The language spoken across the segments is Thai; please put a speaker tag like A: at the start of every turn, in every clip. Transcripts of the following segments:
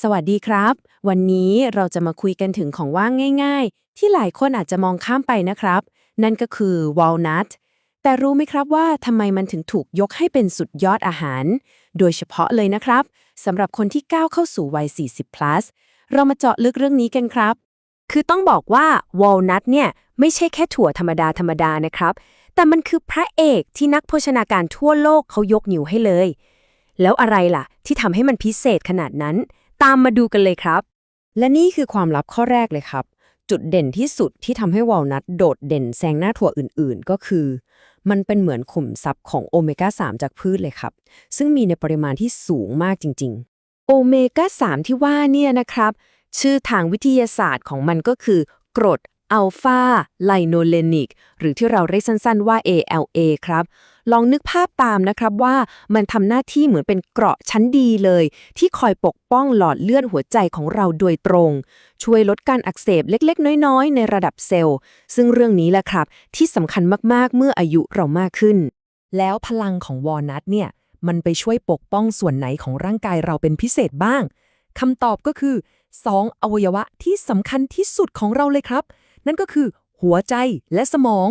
A: สวัสดีครับ วันนี้เราจะมาคุยกันถึงของว่างง่าย ๆ ที่หลายคนอาจจะมองข้ามไปนะครับ นั่นก็คือ walnut แต่รู้ไหมครับว่าทำไมมันถึงถูกยกให้เป็นสุดยอดอาหาร โดยเฉพาะเลยนะครับสำหรับคนที่ก้าวเข้าสู่วัย 40 plus เรามาเจาะลึกเรื่องนี้กันครับ
B: คือต้องบอกว่า walnut เนี่ยไม่ใช่แค่ถั่วธรรมดาธรรมดานะครับ แต่มันคือพระเอกที่นักโภชนาการทั่วโลกเขายกนิ้วให้เลย แล้วอะไรล่ะ ที่ทำให้มันพิเศษขนาดนั้น ตามมาดูกันเลยครับ
A: และนี่คือความลับข้อแรกเลยครับ จุดเด่นที่สุดที่ทำให้วอลนัทโดดเด่นแซงหน้าถั่วอื่นๆ ก็คือ มันเป็นเหมือนขุมทรัพย์ของโอเมก้า 3 จากพืชเลยครับ ซึ่งมีในปริมาณที่สูงมากจริง
B: โอเมก้า 3 ที่ว่าเนี่ยนะครับ ชื่อทางวิทยาศาสตร์ของมันก็คือกรดอัลฟาไลโนเลนิกหรือที่เราเรียกสั้นๆว่า ALA ครับ ลองนึกภาพตามนะครับว่ามันทำหน้าที่เหมือนเป็นเกราะชั้นดีเลย ที่คอยปกป้องหลอดเลือดหัวใจของเราโดยตรง ช่วยลดการอักเสบเล็กๆ น้อยๆ ในระดับเซลล์ ซึ่งเรื่องนี้แหละครับ ที่สำคัญมากๆ เมื่ออายุเรามากขึ้น
C: แล้วพลังของวอลนัทเนี่ยมันไปช่วยปกป้องส่วนไหนของร่างกายเราเป็นพิเศษบ้างคำตอบก็คือ2อวัยวะที่สำคัญที่สุดของเราเลยครับ นั่นก็คือหัวใจและสมอง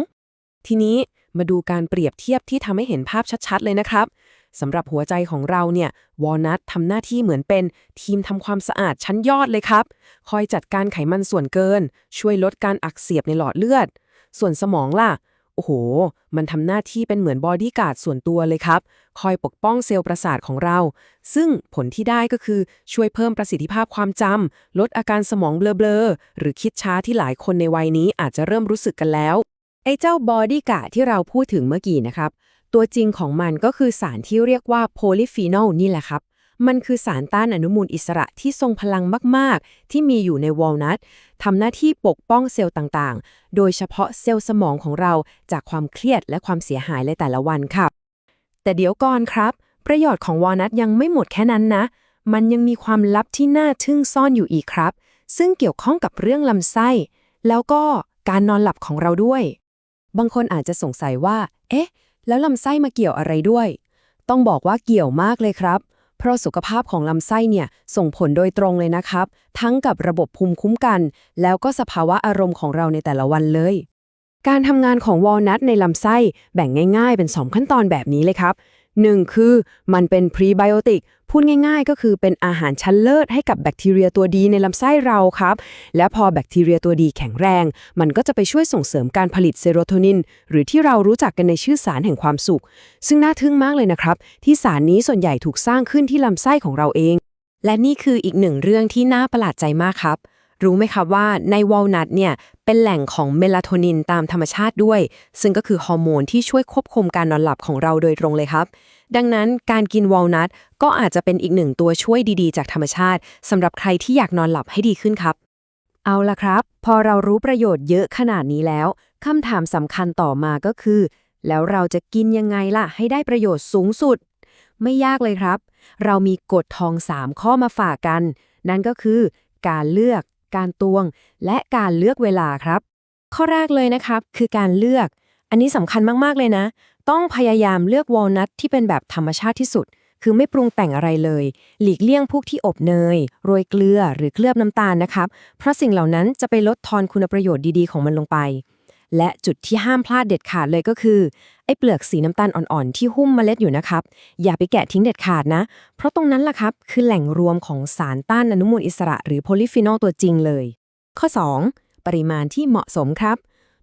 A: ทีนี้ มาดูการเปรียบเทียบที่ทำให้เห็นภาพชัดๆ เลยนะครับสำหรับหัวใจของเราเนี่ยวอลนัททำหน้าที่เหมือนเป็นทีมทำความสะอาดชั้นยอดเลยครับ คอยจัดการไขมันส่วนเกิน ช่วยลดการอักเสบในหลอดเลือด ส่วนสมองล่ะ โอ้โห มันทำหน้าที่เป็นเหมือนบอดี้การ์ดส่วนตัวเลยครับ คอยปกป้องเซลล์ประสาทของเรา ซึ่งผลที่ได้ก็คือช่วยเพิ่มประสิทธิภาพความจำลดอาการสมองเบลอๆหรือคิดช้าที่หลายคนในวัยนี้อาจจะเริ่มรู้สึกกันแล้ว ไอ้เจ้าบอดี้การ์ดที่เราพูดถึงเมื่อกี้นะครับ ตัวจริงของมันก็คือสารที่เรียกว่าโพลีฟีนอลนี่แหละครับ มันคือสารต้านอนุมูลอิสระที่ทรงพลังมาก ๆ ที่มีอยู่ในวอลนัททำหน้าที่ปกป้องเซลล์ต่างๆ โดยเฉพาะเซลล์สมองของเราจากความเครียดและความเสียหายในแต่ละวันครับ แต่เดี๋ยวก่อนครับ ประโยชน์ของวอลนัทยังไม่หมดแค่นั้นนะ มันยังมีความลับที่น่าทึ่งซ่อนอยู่อีกครับ ซึ่งเกี่ยวข้องกับเรื่องลำไส้ แล้วก็การนอนหลับของเราด้วย บางคนอาจจะสงสัยว่า เอ๊ะ แล้วลำไส้มาเกี่ยวอะไรด้วย ต้องบอกว่าเกี่ยวมากเลยครับ เพราะสุขภาพของลำไส้เนี่ยส่งผลโดยตรงเลยนะครับ ทั้งกับระบบภูมิคุ้มกัน แล้วก็สภาวะอารมณ์ของเราในแต่ละวันเลย การทำงานของวอลนัทในลำไส้แบ่งง่าย ๆ เป็น 2 ขั้นตอนแบบนี้เลยครับ 1. คือมันเป็นพรีไบโอติกพูดง่ายๆ ก็คือเป็นอาหารชั้นเลิศให้กับแบคทีเรียตัวดีในลำไส้เราครับ และพอแบคทีเรียตัวดีแข็งแรง มันก็จะไปช่วยส่งเสริมการผลิตเซโรโทนิน หรือที่เรารู้จักกันในชื่อสารแห่งความสุข ซึ่งน่าทึ่งมากเลยนะครับ ที่สารนี้ส่วนใหญ่ถูกสร้างขึ้นที่ลำไส้ของเราเอง และนี่คืออีกหนึ่งเรื่องที่น่าประหลาดใจมากครับ รู้ไหมครับว่าในวอลนัทเนี่ย เป็นแหล่งของเมลาโทนินตามธรรมชาติด้วย ซึ่งก็คือฮอร์โมนที่ช่วยควบคุมการนอนหลับของเราโดยตรงเลยครับ ดังนั้นการกินวอลนัทก็อาจจะเป็นอีกหนึ่งตัวช่วยดีๆ จากธรรมชาติสำหรับใครที่อยากนอนหลับให้ดีขึ้นครับ เอาละครับ พอเรารู้ประโยชน์เยอะขนาดนี้แล้วคำถามสำคัญต่อมาก็คือ แล้วเราจะกินยังไงล่ะ ให้ได้ประโยชน์สูงสุด ไม่ยากเลยครับ เรามีกฎทอง 3 ข้อมาฝากกัน นั่นก็คือการเลือก การตวง และการเลือกเวลาครับ ข้อแรกเลยนะครับ คือการเลือก อันนี้สำคัญมาก ๆ เลยนะ ต้องพยายามเลือกวอลนัทที่เป็นแบบธรรมชาติที่สุด คือไม่ปรุงแต่งอะไรเลย หลีกเลี่ยงพวกที่อบเนย โรยเกลือ หรือเคลือบน้ำตาลนะครับ เพราะสิ่งเหล่านั้นจะไปลดทอนคุณประโยชน์ดีๆ ของมันลงไป และจุดที่ห้ามพลาดเด็ดขาดเลยก็คือ ไอ้เปลือกสีน้ำตาลอ่อนๆ ที่หุ้มเมล็ดอยู่นะครับ อย่าไปแกะทิ้งเด็ดขาดนะ เพราะตรงนั้นล่ะครับ คือแหล่งรวมของสารต้านอนุมูลอิสระหรือโพลีฟีนอลตัวจริงเลย ข้อ 2. ปริมาณที่เหมาะสมครับ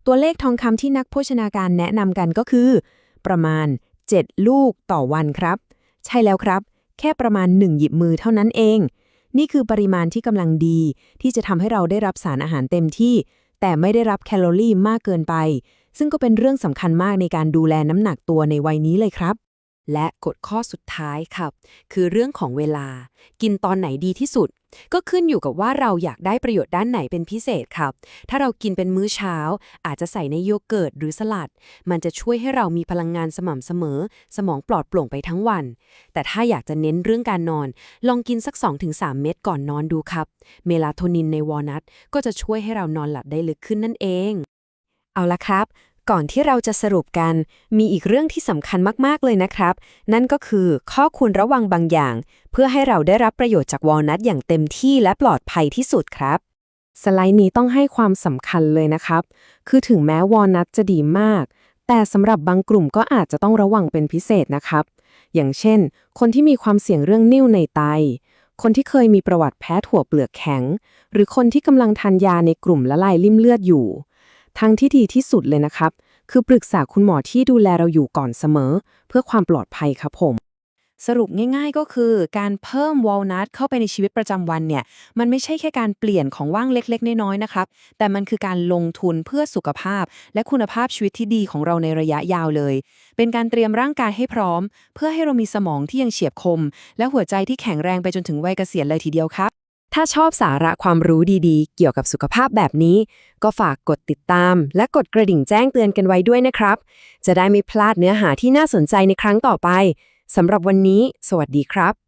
A: ตัวเลขทองคำที่นักโภชนาการแนะนำกันก็คือ ประมาณ 7 ลูกต่อวันครับ ใช่แล้วครับ แค่ประมาณ 1 หยิบมือเท่านั้นเอง นี่คือปริมาณที่กำลังดี ที่จะทำให้เราได้รับสารอาหารเต็มที่ แต่ไม่ได้รับแคลอรี่มากเกินไป ซึ่งก็เป็นเรื่องสำคัญมากในการดูแลน้ำหนักตัวในวัยนี้เลยครับ และกฎข้อสุดท้ายครับ คือเรื่องของเวลา กินตอนไหนดีที่สุด ก็ขึ้นอยู่กับว่าเราอยากได้ประโยชน์ด้านไหนเป็นพิเศษครับ ถ้าเรากินเป็นมื้อเช้า อาจจะใส่ในโยเกิร์ตหรือสลัด มันจะช่วยให้เรามีพลังงานสม่ำเสมอ สมองปลอดโปร่งไปทั้งวัน แต่ถ้าอยากจะเน้นเรื่องการนอน ลองกินสัก 2-3 เม็ดก่อนนอนดูครับ เมลาโทนินในวอลนัทก็จะช่วยให้เรานอนหลับได้ลึกขึ้นนั่นเอง เอาละครับ
B: ก่อนที่เราจะสรุปกัน มีอีกเรื่องที่สำคัญมากๆเลยนะครับ นั่นก็คือข้อควรระวังบางอย่าง เพื่อให้เราได้รับประโยชน์จากวอลนัทอย่างเต็มที่และปลอดภัยที่สุดครับ
A: สไลด์นี้ต้องให้ความสำคัญเลยนะครับ คือถึงแม้วอลนัทจะดีมาก แต่สำหรับบางกลุ่มก็อาจจะต้องระวังเป็นพิเศษนะครับ อย่างเช่น คนที่มีความเสี่ยงเรื่องนิ่วในไต คนที่เคยมีประวัติแพ้ถั่วเปลือกแข็ง หรือคนที่กำลังทานยาในกลุ่มละลายริ่มเลือดอยู่ ทางที่ดีที่สุดเลยนะครับ คือปรึกษาคุณหมอที่ดูแลเราอยู่ก่อนเสมอ เพื่อความปลอดภัยครับผม
C: สรุปง่ายๆก็คือการเพิ่มวอลนัทเข้าไปในชีวิตประจำวันเนี่ย มันไม่ใช่แค่การเปลี่ยนของว่างเล็กๆ น้อยๆนะครับ แต่มันคือการลงทุนเพื่อสุขภาพ และคุณภาพชีวิตที่ดีของเราในระยะยาวเลย เป็นการเตรียมร่างกายให้พร้อม เพื่อให้เรามีสมองที่ยังเฉียบคม และหัวใจที่แข็งแรงไปจนถึงวัยเกษียณเลยทีเดียวครับ
B: ถ้าชอบสาระความรู้ดีๆ เกี่ยวกับสุขภาพแบบนี้ ก็ฝากกดติดตาม และกดกระดิ่งแจ้งเตือนกันไว้ด้วยนะครับ จะได้ไม่พลาดเนื้อหาที่น่าสนใจในครั้งต่อไปสำหรับวันนี้ สวัสดีครับ